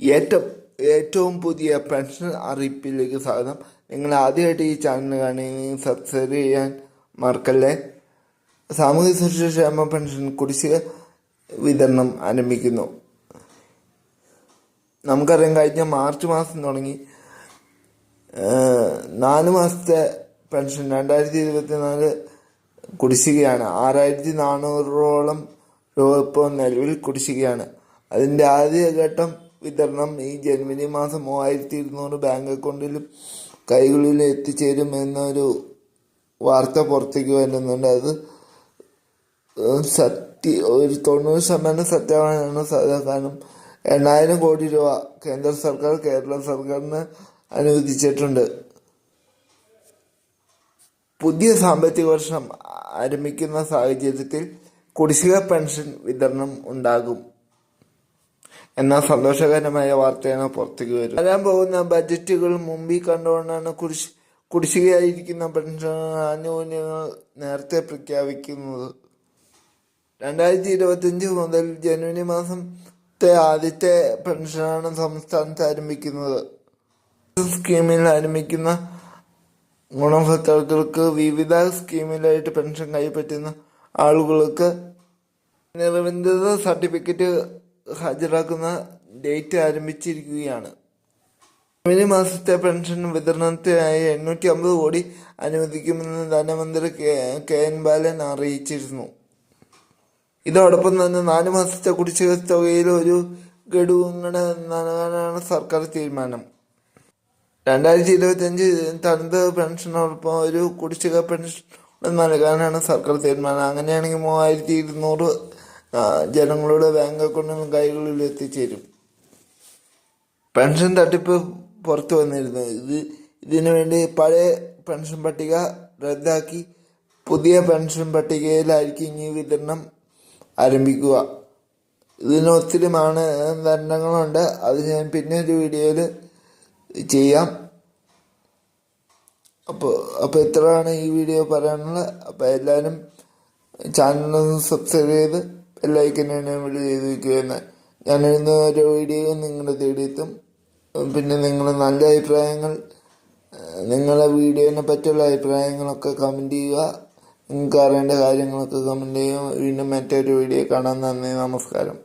ഏറ്റവും ഏറ്റവും പുതിയ പെൻഷൻ അറിയിപ്പിലേക്ക് സ്വാഗതം. നിങ്ങൾ ആദ്യമായിട്ട് ഈ ചാനൽ കാണുകയും സബ്സ്ക്രൈബ് ചെയ്യാൻ മറക്കല്ലേ? സാമൂഹ്യ സുരക്ഷാ ക്ഷേമ പെൻഷൻ കുടിശ്ശിക വിതരണം ആരംഭിക്കുന്നു. നമുക്കറിയാം കഴിഞ്ഞ മാർച്ച് മാസം തുടങ്ങി നാല് മാസത്തെ പെൻഷൻ രണ്ടായിരത്തി ഇരുപത്തിനാല് കുടിശ്ശികയാണ്. ആറായിരത്തി നാനൂറോളം രൂപ ഇപ്പോൾ നിലവിൽ കുടിശ്ശികയാണ്. അതിന്റെ ആദ്യഘട്ടം വിതരണം ഈ ജനുവരി മാസം മൂവായിരത്തി ഇരുന്നൂറ് ബാങ്ക് അക്കൗണ്ടിലും കൈകളിൽ എത്തിച്ചേരും എന്നൊരു വാർത്ത പുറത്തേക്ക് വരുന്നുണ്ട്. അത് സത്യ ഒരു തൊണ്ണൂറ് ശതമാനം സത്യമാണ് കാരണം എണ്ണായിരം കോടി രൂപ കേന്ദ്ര സർക്കാർ കേരള സർക്കാരിന് അനുവദിച്ചിട്ടുണ്ട്. പുതിയ സാമ്പത്തിക വർഷം ആരംഭിക്കുന്ന സാഹചര്യത്തിൽ കുടിശ്ശിക പെൻഷൻ വിതരണം ഉണ്ടാകും. എന്ന സന്തോഷകരമായ വാർത്തയാണ് പുറത്തേക്ക് വരുന്നത്. വരാൻ പോകുന്ന ബജറ്റുകൾ മുമ്പിൽ കണ്ടുകൊണ്ടാണ് കുടിശ് കുടിശ്ശികയായിരിക്കുന്ന പെൻഷൻ ആനുകൂല്യങ്ങൾ നേരത്തെ പ്രഖ്യാപിക്കുന്നത്. രണ്ടായിരത്തി ഇരുപത്തിയഞ്ച് മുതൽ ജനുവരി മാസത്തെ ആദ്യത്തെ പെൻഷനാണ് സംസ്ഥാനത്ത് ആരംഭിക്കുന്നത്. സ്കീമിൽ ആരംഭിക്കുന്ന ഗുണഭോക്താക്കൾക്ക് വിവിധ സ്കീമിലായിട്ട് പെൻഷൻ കൈപ്പറ്റുന്ന ആളുകൾക്ക് നിർബന്ധിത സർട്ടിഫിക്കറ്റ് ഹാജരാക്കുന്ന ഡേറ്റ് ആരംഭിച്ചിരിക്കുകയാണ്. ജനുവരി മാസത്തെ പെൻഷൻ വിതരണത്തിനായി എണ്ണൂറ്റി അമ്പത് കോടി അനുവദിക്കുമെന്ന് ധനമന്ത്രി കെ എൻ ബാലൻ അറിയിച്ചിരുന്നു. ഇതോടൊപ്പം തന്നെ നാല് മാസത്തെ കുടിശ്ശിക തുകയിൽ ഒരു ഗഡുവും കൂടെ നൽകാനാണ് സർക്കാർ തീരുമാനം. രണ്ടായിരത്തി ഇരുപത്തി അഞ്ച് തനത് പെൻഷനോടൊപ്പം ഒരു കുടിശ്ശിക പെൻഷൻ നൽകാനാണ് സർക്കാർ തീരുമാനം. അങ്ങനെയാണെങ്കിൽ മൂവായിരത്തി ഇരുന്നൂറ് ജനങ്ങളുടെ ബാങ്ക് അക്കൗണ്ടിലും കൈകളിൽ എത്തിച്ചേരും. പെൻഷൻ തട്ടിപ്പ് പുറത്തു വന്നിരുന്നു. ഇത് ഇതിനു വേണ്ടി പഴയ പെൻഷൻ പട്ടിക റദ്ദാക്കി പുതിയ പെൻഷൻ പട്ടികയിലായിരിക്കും ഇനി വിതരണം ആരംഭിക്കുക. ഇതിന് ഒത്തിരി മാനദണ്ഡങ്ങളുണ്ട് അത് ഞാൻ പിന്നെ ഒരു വീഡിയോയിൽ ചെയ്യാം. അപ്പോൾ അപ്പോൾ ഇത്രയാണ് ഈ വീഡിയോ പറയാനുള്ളത്. അപ്പോൾ എല്ലാവരും ചാനലൊന്ന് സബ്സ്ക്രൈബ് ചെയ്ത് എല്ലായിക്കന്നെ വീഡിയോ ചെയ്ത് വയ്ക്കുകയെന്ന് ഞാൻ എഴുതുന്ന ഓരോ വീഡിയോ നിങ്ങളെ തേടിയെത്തും. പിന്നെ നിങ്ങൾ നല്ല അഭിപ്രായങ്ങൾ നിങ്ങളുടെ നിങ്ങളെ വീഡിയോനെ പറ്റിയുള്ള അഭിപ്രായങ്ങളൊക്കെ കമന്റ് ചെയ്യുക. നിങ്ങൾക്ക് അറിയേണ്ട കാര്യങ്ങളൊക്കെ കമന്റ് ചെയ്യുക. വീണ്ടും മറ്റൊരു വീഡിയോ കാണാൻ നന്ദി നമസ്കാരം.